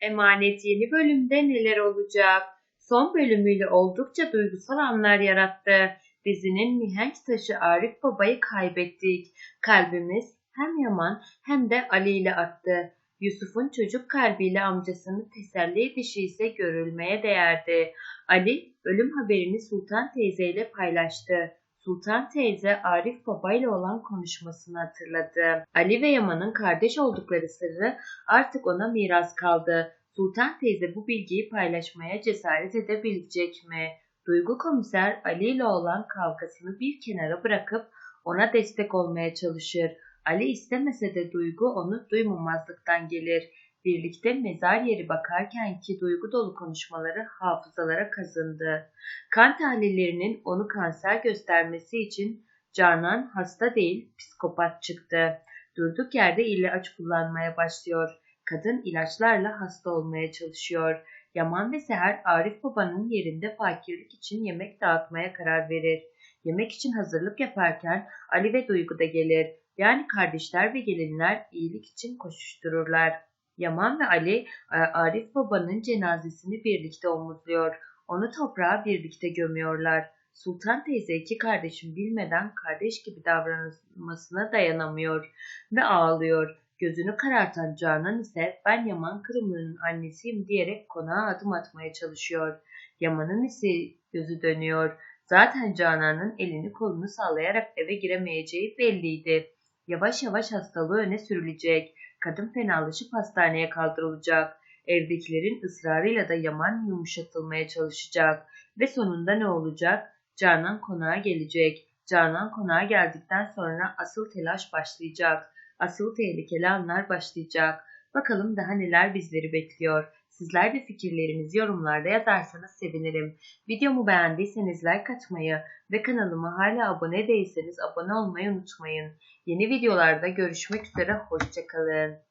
Emanet yeni bölümde neler olacak? Son bölümüyle oldukça duygusal anlar yarattı. Dizinin mihenk taşı Arif Baba'yı kaybettik. Kalbimiz hem Yaman hem de Ali ile attı. Yusuf'un çocuk kalbiyle amcasını teselli edişi ise görülmeye değerdi. Ali ölüm haberini Sultan teyzeyle paylaştı. Sultan teyze Arif Baba ile olan konuşmasını hatırladı. Ali ve Yaman'ın kardeş oldukları sırrı artık ona miras kaldı. Sultan teyze bu bilgiyi paylaşmaya cesaret edebilecek mi? Duygu komiser Ali ile olan kavgasını bir kenara bırakıp ona destek olmaya çalışır. Ali istemese de Duygu onu duymamazlıktan gelir. Birlikte mezar yeri bakarken ki duygu dolu konuşmaları hafızalara kazındı. Kan tahlillerinin onu kanser göstermesi için Canan hasta değil psikopat çıktı. Durduk yerde ilaç kullanmaya başlıyor. Kadın ilaçlarla hasta olmaya çalışıyor. Yaman ve Seher Arif babanın yerinde fakirlik için yemek dağıtmaya karar verir. Yemek için hazırlık yaparken Ali ve Duygu da gelir. Yani kardeşler ve gelinler iyilik için koşuştururlar. Yaman ve Ali e, Arif babanın cenazesini birlikte omuzluyor. Onu toprağa birlikte gömüyorlar. Sultan teyze iki kardeşin bilmeden kardeş gibi davranılmasına dayanamıyor ve ağlıyor. Gözünü karartan Canan ise ben Yaman Kırımlı'nın annesiyim diyerek konağa adım atmaya çalışıyor. Yaman'ın ise gözü dönüyor. Zaten Canan'ın elini kolunu sallayarak eve giremeyeceği belliydi. Yavaş yavaş hastalığı öne sürülecek. Kadın fenalaşıp hastaneye kaldırılacak. Evdekilerin ısrarıyla da Yaman yumuşatılmaya çalışacak. Ve sonunda ne olacak? Canan konağa gelecek. Canan konağa geldikten sonra asıl telaş başlayacak. Asıl tehlikeli anlar başlayacak. Bakalım daha neler bizleri bekliyor. Sizler de fikirlerinizi yorumlarda yazarsanız sevinirim. Videomu beğendiyseniz like atmayı ve kanalıma hala abone değilseniz abone olmayı unutmayın. Yeni videolarda görüşmek üzere, hoşçakalın.